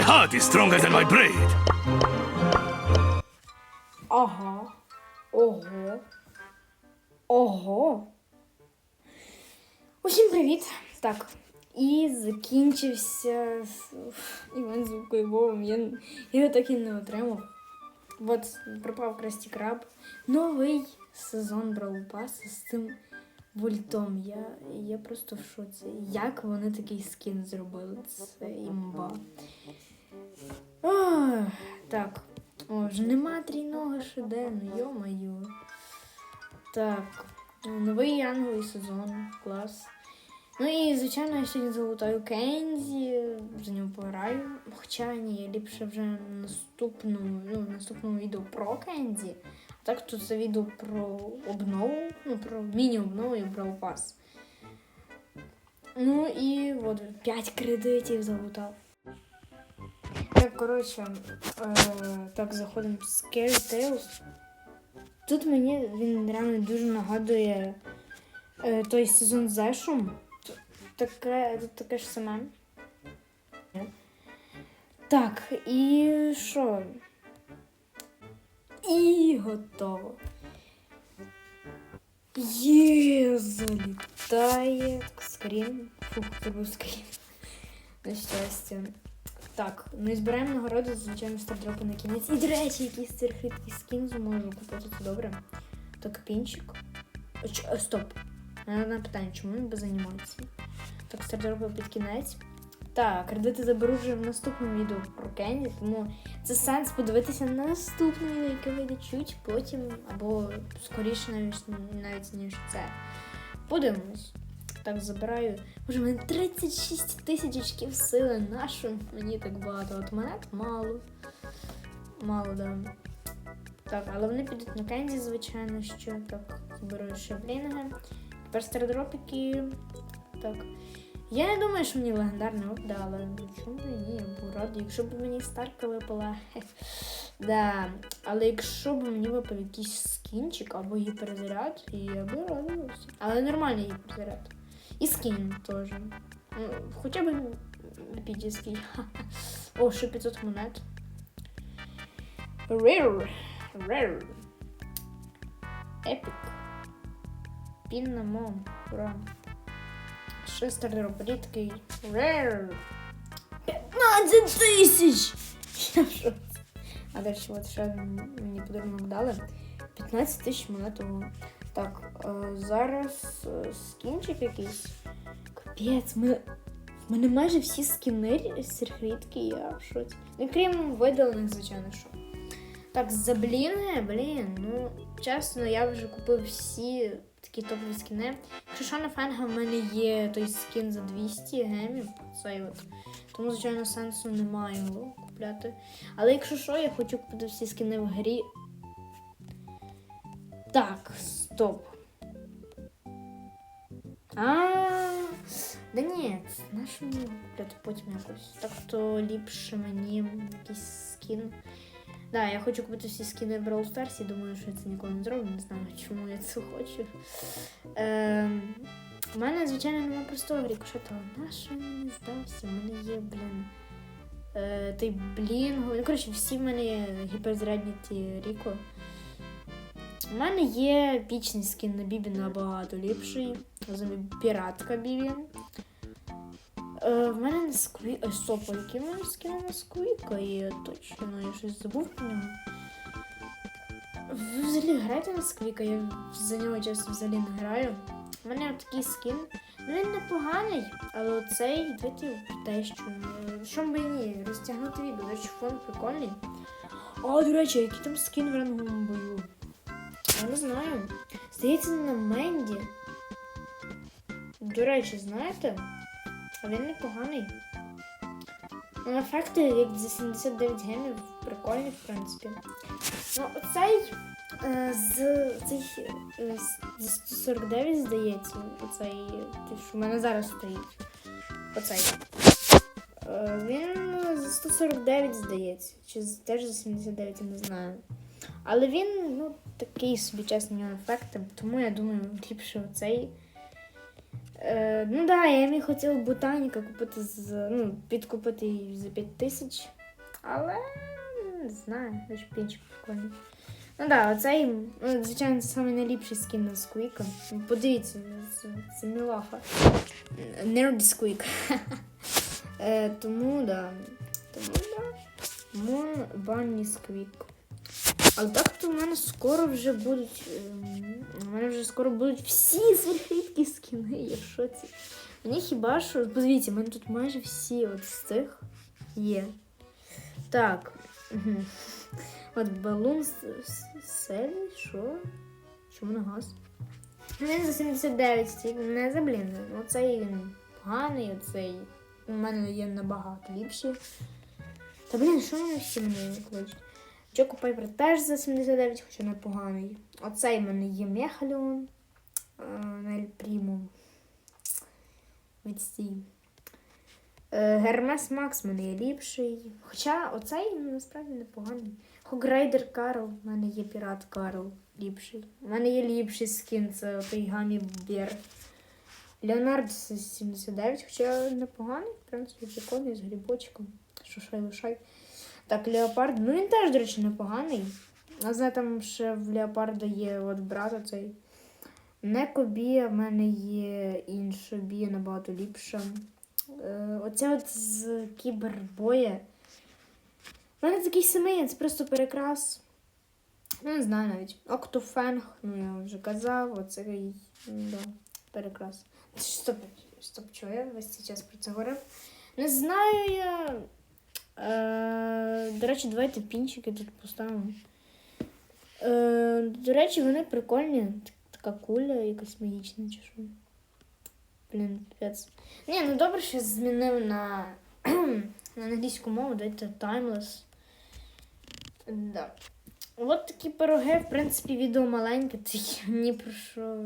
My heart is stronger than my blade. Ага. Ого. Ого. Усім привіт! Так. І закінчився івент Я, я його так і не отримав. От пропав Красті Краб. Новий сезон Brawl Pass з цим вольтом. Я, я просто в шоці. Як вони такий скін зробили? Це імба. Ох, так. О, вже нема трійного шедену, йо-моє. Так. Новий янговий сезон. Клас. Ну і, звичайно, я сьогодні залутаю Кензі, за нього пограю. Хоча ні, я ліпше вже наступному, ну, наступному відео про Кензі. А так тут це відео про обнову, ну, про міні-обнову і Brawl Pass. Ну і от 5 кредитів залутав. Так, коротше, е, так, заходимо в Scary Tales. Тут мені він реально дуже нагадує е, той сезон з Зешом. Таке, тут таке ж саме. Так, і що? І готово. Є, залітає скрін. Фух, це був скрін. На щастя. Так, ну і збираємо нагороди, звичайно, стардропи на кінець. І, до речі, якийсь церфіткий скін зможу купити, це добре. Так, пінчик. О, ч- е, Стоп. Одне питання, чому він без анімації? Так, стардропи під кінець. Так, кредити заберу вже в наступному відео про Кенді, тому це сенс подивитися на наступне відео, яке вийде чуть потім, або скоріше навіть, навіть ніж це. Подивимось. Так, забираю. Боже, у мене 36 тисяч очків сили. Нащо мені так багато? От монет мало. Мало, да. Так, але вони підуть на кензі, звичайно, що. Так, зберу ще блінги. Тепер стардропики. Так. Я не думаю, що мені легендарний випаде, але чому і ні, я був радий. Якщо б мені старка випала. да. Але якщо б мені випав якийсь скінчик або гіперзаряд, я би радувався. Але нормальний гіперзаряд. І скін теж. Ну, Хоча б епічний. О, ще 500 монет. Rare. Rare. Epic. Пін на мом. Ура. Ще стардропері такий. Rare. 15 тисяч! Я в шоці. А далі от ще мені подарунок дали. 15 тисяч монет. Так, е, зараз е, скінчик якийсь. Капець, ми... в мене майже всі скіни серфрітки, я в шоці. Ну, крім видалених, звичайно, що. Так, за бліни, блін, ну, чесно, я вже купив всі такі топові скіни. Якщо що на фенга, в мене є той скін за 200 гемів, цей от. Тому, звичайно, сенсу немає його купляти. Але якщо що, я хочу купити всі скіни в грі. Так, стоп. А, да ні, нащо мені потім якось. Так то ліпше мені якийсь скін. Да, я хочу купити всі скіни в Brawl Stars і думаю, що я це ніколи не зроблю. Не знаю, чому я це хочу. Ем, у мене, звичайно, немає простого рікошета. На що він мені здався? У мене є, блін. Е, той блінго. Ну, коротше, всі в мене гіперзарядні ті Ріко. У мене є пічний скін на Бібі набагато ліпший. Називаю піратка Бібі. Е, в мене на скві... Сопа, який мене скін на сквіка є точно, я щось забув про нього. Ви взагалі граєте на сквіка, я за нього чесно взагалі не граю. У мене такий скін. Ну він непоганий, але оцей давайте те, що. Що би ні, розтягнути відео, речі, фон прикольний. А, до речі, який там скін в ранговому бою? Я не знаю. Здається, на Менді. До речі, знаєте? А він непоганий. Ну, ефекти, як за 79 гемів, прикольні, в принципі. Ну, оцей е, з цей е, з- за 149, здається, оцей, що в мене зараз стоїть. Оцей. Е, він за 149, здається. Чи теж за 79, я не знаю. Але він, ну, такий собі чесний ефекти, тому я думаю, ліпше оцей. Е, ну да, я міг хотіла ботаніка купити з, ну, підкупити її за 5 тисяч. Але не знаю, лише пінчик прикольний. Ну да, оцей, ну, звичайно, це найліпший скін на Сквіка. Подивіться, це, це мілафа. Нерді Сквік. Е, тому да. Тому да. Мон Банні Сквік. Але так то в мене скоро вже будуть. ем, У мене вже скоро будуть всі сверхрідкі скіни. Я в шоці. Мені хіба що. Подивіться, в мене тут майже всі от з цих є. Так. От балун селі, що? Чому на газ? Він за 79 не за блін. Оцей він поганий, оцей. У мене є набагато ліпші. Та блін, що вони всі мене кличуть? Чоко Пайпер теж за 79, хоча непоганий. Оцей в мене є Мехаліон. Нель Пріму. Відстій. Е, Гермес Макс в мене є ліпший. Хоча оцей ну, насправді непоганий. Хогрейдер Карл, в мене є пірат Карл ліпший. У мене є ліпший скін, це той Гамі Бер. Леонард 79, хоча непоганий, в принципі, прикольний з грибочком. Шушай лишай. Так, Леопард, ну він теж, до речі, непоганий. А знаю, там ще в Леопарда є от брат цей. Неко Бія, в мене є інша бія набагато ліпша. Е, оця от з кібербоя. У мене такий самий, це просто перекрас. Ну, не знаю навіть. Октофенг, ну я вже казав, оцей да, перекрас. Стоп, стоп, чого я весь цей час про це говорив? Не знаю я. Е, до речі, давайте пінчики тут поставимо. Е, до речі, вони прикольні. Така куля якась магічна чи що. Блін, пець. Ні, ну добре, що змінив на, на англійську мову, дайте timeless. Да. От такі пироги, в принципі, відео маленьке, такі ні про що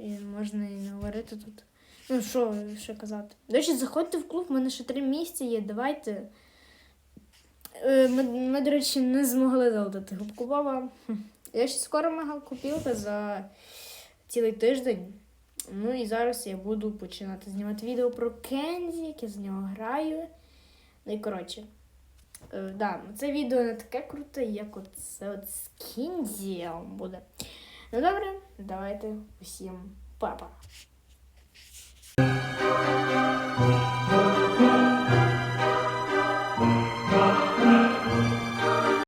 і можна і не говорити тут. Ну, що ще казати. До речі, заходьте в клуб, в мене ще три місця є. Давайте. Е, Ми, ми, до речі, не змогли залутати губку Боба. Я ще скоро мега купілка за цілий тиждень. Ну і зараз я буду починати знімати відео про Кензі, як я з нього граю. Ну і коротше. Е, да, це відео не таке круте, як от це от з Кензі буде. Ну добре, давайте усім па-па.